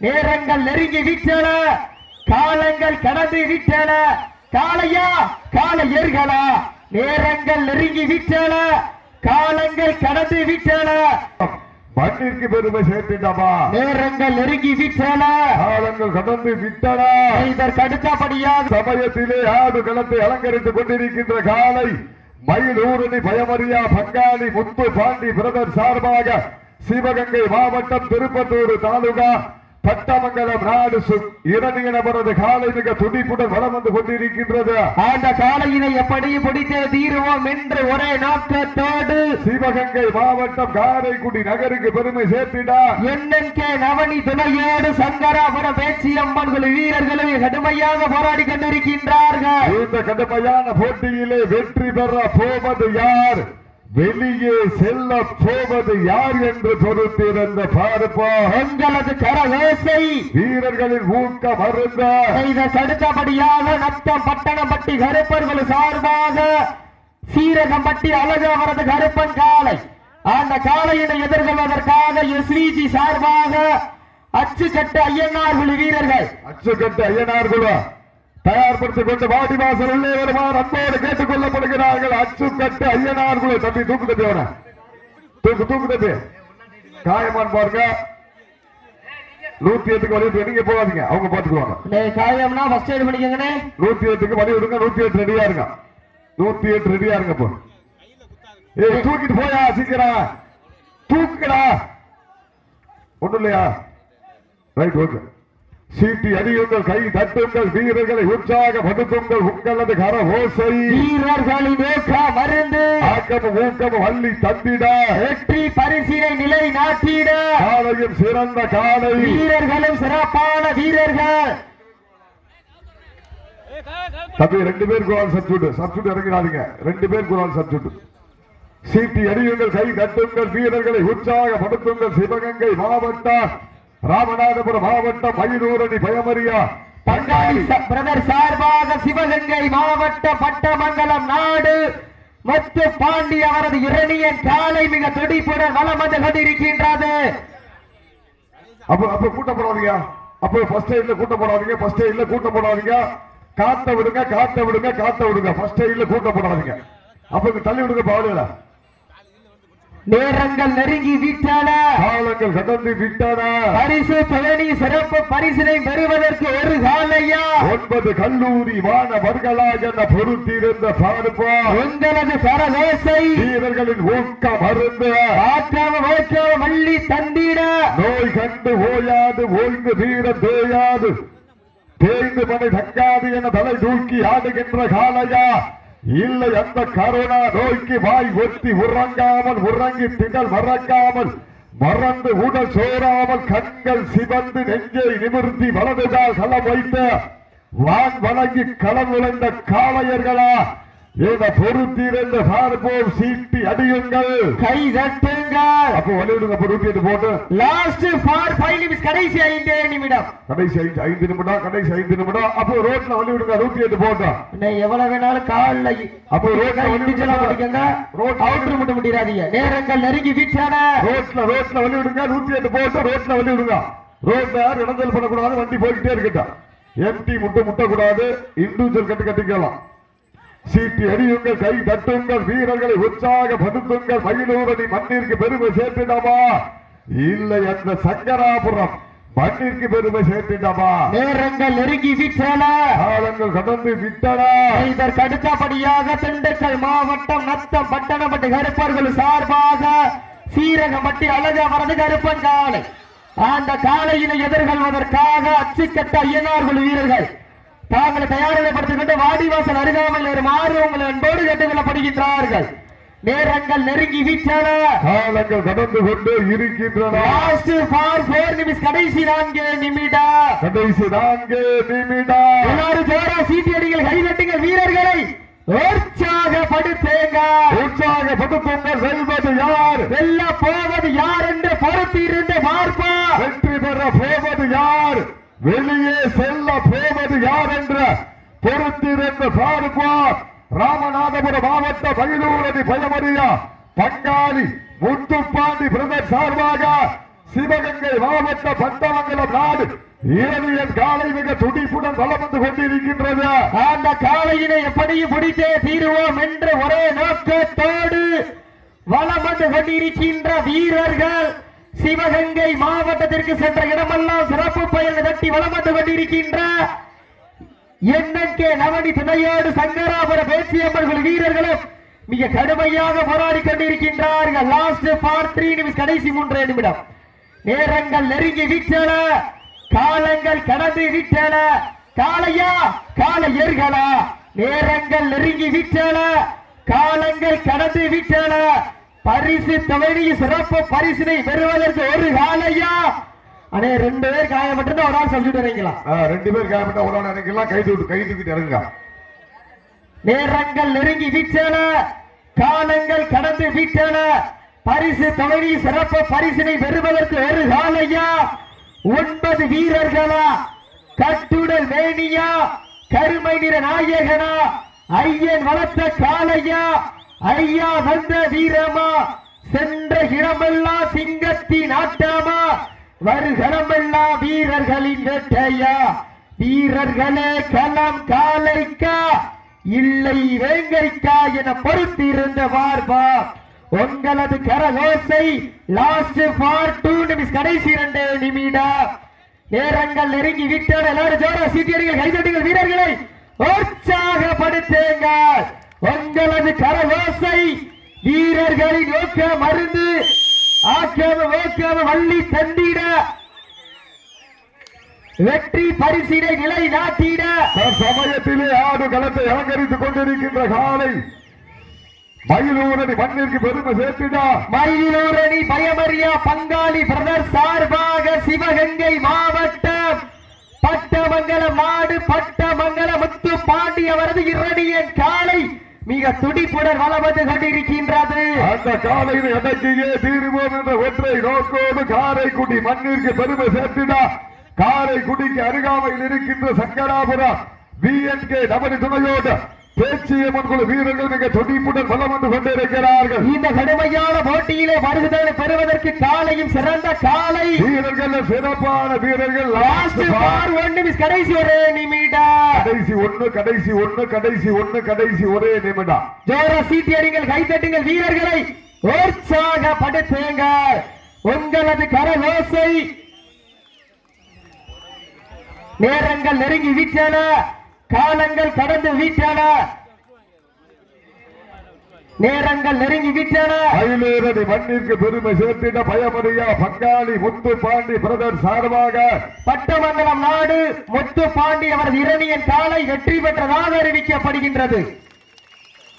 நேரங்கள் நெருங்கி விட்டன காலங்கள் கடந்து விட்டன காளையா? காளையர்களா நேரங்கள் நெருங்கி விட்டன காலங்கள் கடந்து விட்டன மண்ணிற்கு பெருமை சேர்த்துட்டமா? நேரங்கள் நெருங்கி விட்டன காலங்கள் கடந்து விட்டன இதற்கு அடுத்தபடியாக சமயத்திலே ஆடு களத்தை அலங்கரித்துக் கொண்டிருக்கின்ற காலை மயிலூரணி பயமறியா பங்காளி முத்து பாண்டி பிரதர் சார்பாக சிவகங்கை மாவட்டம் திருப்பத்தூர் தாலுகா பட்டமங்கலம் நாடு இரண்டு நபரது காலை மிக துடிப்புடன் வளம் வந்து கொண்டிருக்கின்றது. அந்த காளையினை எப்படி பிடித்தே தீருவோம் என்று ஒரே நோக்கத்தோடு சிவகங்கை மாவட்டம் காரைக்குடி நகருக்கு பெருமை சேர்த்தினார் எண்ணென்கே நவனி துணையோடு சங்கராபுரம் பேச்சியம்மன் குழு வீரர்களும் கடுமையாக போராடி கொண்டிருக்கின்றார்கள். இந்த கடுமையான போட்டியிலே வெற்றி பெற போவது யார்? வெளியே செல்ல போவது யார் என்று பொறுத்திருந்த பார்ப்போம் எங்களது கரவேசை வீரர்களின் ஊக்கம் அருந்த. செய்த தடுத்தபடியாக நத்தம் பட்டணப்பட்டி கருப்பர்கள் சார்பாக சீரகம்பட்டி அழகவரது கருப்பன் காளை. அந்த காளையினை எதிர்கொள்வதற்காக எஸ்விஜி சார்பாக அச்சுக்கட்டு ஐயனார் குழு வீரர்கள். அச்சுக்கட்டு ஐயனார் குழு. தயார்படுத்திக் கொண்டு வாடி வாசல் உள்ளே வருமாறு அன்போடு கேட்டுக் கொள்ளப்படுகிறார்கள். அச்சுக்கட்டு ஐயனார் குழு தம்பி தூக்கு தம்பி அவனை. தூக்கு தூக்கு தம்பி. காயமான் பாருங்க. நூத்தி எட்டுக்கு வழி விட்டு நீங்க போகாதீங்க. அவங்க பாத்துக்குவாங்க காயம்னா ஃபர்ஸ்ட் எய்ட் பண்ணிக்கங்கண்ணே. நூத்தி எட்டுக்கு வழி விடுங்க. நூத்தி எட்டு ரெடியா இருங்க. நூத்தி எட்டு ரெடியா இருங்க இப்போ ஏய் தூக்கிட்டு போயா சீக்கிரம். தூக்குடா ஒண்ணும் இல்லையா? ரைட் ஓகே சீட்டி அடியுங்கள் கை தட்டுங்கள் வீரர்களை உற்சாகப்படுத்துங்கள் உங்களது கர ஓசை வீரர்களின் மருந்து. அள்ளி தந்திட. வெற்றி பரிசினை நிலை நாட்டிட காலையும் சிறந்த காலை. வீரர்களும் சிறப்பான வீரர்கள். தம்பி ரெண்டு பேர் குரான் சப்ஜூட் சப்ஜூட் இறங்கிடாதீங்க. ரெண்டு பேர் குரான் சப்ஜூட் சீட்டி அடியுங்கள் கை தட்டுங்கள் வீரர்களை உற்சாகப்படுத்துங்கள் சிவகங்கை மாவட்டம் ராமநாதபுரம் மாவட்டம் மயிலூரணி பயமறியா? பிரதர் சார்பாக சிவகங்கை மாவட்ட பட்டமங்கலம் நாடு மத்து பாண்டி அவரது இரணியன் காலை மிக துடிப்புடன் வலம் வந்து கொண்டிருக்கின்றது. அப்ப அப்ப கூட்டம் போடாதீங்க அப்ப ஃபர்ஸ்ட் எய்ட்ல கூட்டம் போடாதீங்க ஃபர்ஸ்ட் எய்ட்ல கூட்டம் போடாதீங்க காத்த விடுங்க காத்த விடுங்க காத்த விடுங்க. ஃபர்ஸ்ட் எய்ட்ல கூட்டம் போடாதீங்க அப்ப தள்ளி விடுங்க பாவலையில நேரங்கள் நெருங்கி விட்டன. காலங்கள் கடந்து விட்டன. பரிசு பழனி சிறப்பு பரிசினை பெறுவதற்கு ஒரு காலையா? ஒன்பது கல்லூரி மாணவர்களாக என பொறுத்திருந்த பார்ப்போம் உங்களது பரதேசை வீரர்களின் ஊக்கம் அருந்து. ஆற்றாம ஓற்றாம மல்லி தந்திட. நோய் கண்டு ஓயாது ஓய்ந்து வீர தேயாது. தேய்ந்து மனை தங்காது என தலை தூக்கி ஆடுகின்ற காலையா? இல்லை அந்த கரோனா நோய்க்கு வாய் ஒத்தி உறங்காமல் உறங்கி திடல் மறக்காமல் மறந்து உடல் சோறாமல் கண்கள் சிவந்து நெஞ்சை நிமிர்த்தி வலதுகால் களம் வைத்த வான் வணங்கி களம் விளைந்த காளையர்களா என பொறுத்திருந்த பார்ப்போம் சீட்டி அடியுங்கள்? கை தட்டுங்கள். அப்போ வலிவிடுங்க எட்டு போட்டு. லாஸ்ட் ஃபார் ஃபைவ் நிமிஷம் கடைசி ஐந்து நிமிடம். கடைசி ஐந்து ஐந்து நிமிடம் கடைசி ஐந்து நிமிடம். அப்போ ரோட்ல வழி விடுங்க நூத்தி எட்டு போட்டோம் இன்னும் எவ்வளவு வேணாலும் கால்ல அப்போ ரோட்ல இண்டிவிஜுவலா படிக்கங்க ரோட்ல அவுட்ரு மட்டும் முடியாதீங்க. நேரங்கள் நெருங்கி விட்டன. ரோட்ல ரோட்ல வழி விடுங்க நூத்தி எட்டு போட்டு ரோட்ல வழி விடுங்க ரோட்ல யாரும் இடைஞ்சல் பண்ணக்கூடாது வண்டி போய்கிட்டே இருக்கட்டும். எம்டி முட்டை முட்டக்கூடாது இண்டிவிஜுவல் கட்டு கட்டிக்கலாம். சீட்டி அடியுங்கள் கை தட்டுங்கள் வீரர்களை உற்சாகப்படுத்துங்கள் மயிலூரணி மண்ணிற்கு பெருமை சேர்த்திடமா இல்லை அந்த சங்கராபுரம் மண்ணிற்கு பெருமை சேர்த்திடமா நேரங்கள் நெருங்கி விட்டன காலங்கள் கடந்து விட்டன. இதற்கு அடுத்தபடியாக திண்டுக்கல் மாவட்டம் நத்தம் பட்டணப்பட்டு கருப்பர்கள் சார்பாக சீரகம்பட்டி அழகவரது கருப்பன் காலை. அந்த காலையினை எதிர்கொள்வதற்காக அச்சுக்கட்ட ஐயனார்கள் வீரர்கள் தாங்களை தயாரிப்படுத்திக் கொண்டு வாடிவாசல் அருகாமல் வருமாறு உங்களை அன்போடு கேட்டுக்கொள்ளப்படுகின்றார்கள். நேரங்கள் நெருங்கி விட்டன காலங்கள் கடந்து கொண்டு இருக்கின்றன. லாஸ்ட் ஃபார் நிமிஷம் கடைசி நான்கு நிமிடம் கடைசி நான்கு நிமிடம் எல்லாரும் ஜோரா சீட்டியடிகள் கைதட்டுங்க வீரர்களை. உற்சாகப்படுத்துங்க. உற்சாகப்படுத்துங்கள் வெல்வது யார்? வெல்ல போவது யார் என்று பொறுத்திருந்து பார்ப்போம். வெற்றி பெற போவது யார்? வெளியே செல்ல போவது யார் என்ற பொறுத்திருந்து பார்ப்போம் ராமநாதபுரம் மாவட்ட மயிலூரதி பயமறியா பங்காளி முத்துப்பாண்டி பிரதர் சார்பாக சிவகங்கை மாவட்ட பட்டமங்கலம் நாடு இரவியன் காலை மிக துடிப்புடன் வளம் வந்து கொண்டிருக்கின்றது. அந்த காலையினை எப்படியும் பிடித்தே தீருவோம் என்ற ஒரே நோக்கத்தோடு வளம் வந்து கொண்டிருக்கின்ற வீரர்கள் சிவகங்கை மாவட்டத்திற்கு சென்ற இடமெல்லாம் சிறப்பு பயன் தட்டி வளம் வந்து கொண்டிருக்கின்ற எண்ணக்கே நவனி துணையோடு சங்கராபுர பேச்சியம்மர்கள் வீரர்களும் மிக கடுமையாக போராடி கொண்டிருக்கின்றார்கள். லாஸ்ட் ஃபார் த்ரீ நிமிஷம் கடைசி மூன்றே நிமிடம். நேரங்கள் நெருங்கி விட்டன. காலங்கள் கடந்து விட்டன. காளையா? காளையர்களா நேரங்கள் நெருங்கி விட்டன. காலங்கள் கடந்து விட்டன. பரிசு தொகையை சிறப்பு பரிசினை பெறுவதற்கு ஒரு காலையா அண்ணே ரெண்டு பேர் காயப்பட்டு ஒரு ஆள் சொல்லிட்டு வரீங்களா? ஆ, ரெண்டு பேர் காயப்பட்ட ஒரு ஆள் நினைக்கலாம். கை தூட்டு கை தூக்கிட்டு இறங்குங்க. நேரங்கள் நெருங்கி விட்டன. காலங்கள் கடந்து விட்டன. பரிசு தொகை சிறப்பு பரிசினை பெறுவதற்கு ஒரு காலையா ஒன்பது வீரர்களா? கட்டுடல் மேனியா? கருமை நிற நாயகனா? ஐயன் வளர்த்த காளையா? ஐயா வந்த வீரமா? சென்ற இடமெல்லாம் சிங்கத்தின் ஆட்டமா வருகளமெல்லாம் வீரர்களின் வேட்டையா? வீரர்களே களம் காலைக்கா? இல்லை வேங்கைக்கா என பொறுத்திருந்த வார்பா உங்களது கரகோசை லாஸ்ட் ஃபார் டூ நிமிஷம் கடைசி இரண்டு நிமிடம் நேரங்கள் நெருங்கி விட்டன. எல்லாரும் ஜோர சீட்டியடிகள் கைதட்டுங்கள் வீரர்களை. உற்சாகப்படுத்துங்கள். உங்களது கரகோசை வீரர்களின் நோக்க மருந்து ஆக்காம ஓக்காம வள்ளி தந்திட. வெற்றி பரிசினை நிலை நாட்டிட சமயத்திலே ஆடு களத்தை அலங்கரித்துக் கொண்டிருக்கின்ற காலை மயிலூரணி மண்ணிற்கு பெருமை சேர்த்தினா மயிலூரணி பயமறியா பங்காளி பிரதர் சார்பாக சிவகங்கை மாவட்டம் பட்டமங்கலம் நாடு பட்டமங்கலம் முத்து பாண்டி அவரது இரணியன் காலை மிக துடிப்புடன் வலம் கொண்டிருக்கின்றது. அந்த காலையில் அடக்கியே தீருவோம் என்ற ஒற்றை நோக்கோடு காரைக்குடி மண்ணிற்கு பெருமை சேர்த்தினா காரைக்குடிக்கு அருகாமையில் இருக்கின்ற சங்கராபுரம் பி என் கே நமது துணையோடு. பேச்சியம்மன் குழு வீரர்கள் மிக துடிப்புடன் வந்து கொண்டிருக்கிறார்கள் இந்த கடுமையான போட்டியிலே வருகிறதை பெறுவதற்கு காலையும் சிறந்த காலை. வீரர்கள் சிறப்பான வீரர்கள். லாஸ்ட் பார் ஒன்று கடைசி ஒரு நிமிடம். கடைசி ஒண்ணு கடைசி ஒண்ணு கடைசி ஒண்ணு கடைசி ஒரே நிமிடம். ஜோர சீட்டியடிங்கள் கைத்தட்டுங்கள் வீரர்களை. உங்களது கரகோசை. நேரங்கள் நெருங்கி விட்டன. காலங்கள் கடந்து விட்டன. நேரங்கள் நெருங்கி விட்டன. மயிலேறி மண்ணிற்கு பெருமை சேர்த்திட பயமறியா பங்காளி முத்து பாண்டி பிரதர் சார்பாக. பட்டமங்கலம் நாடு முத்து பாண்டி அவரது இரணியன் காலை வெற்றி பெற்றதாக அறிவிக்கப்படுகின்றது.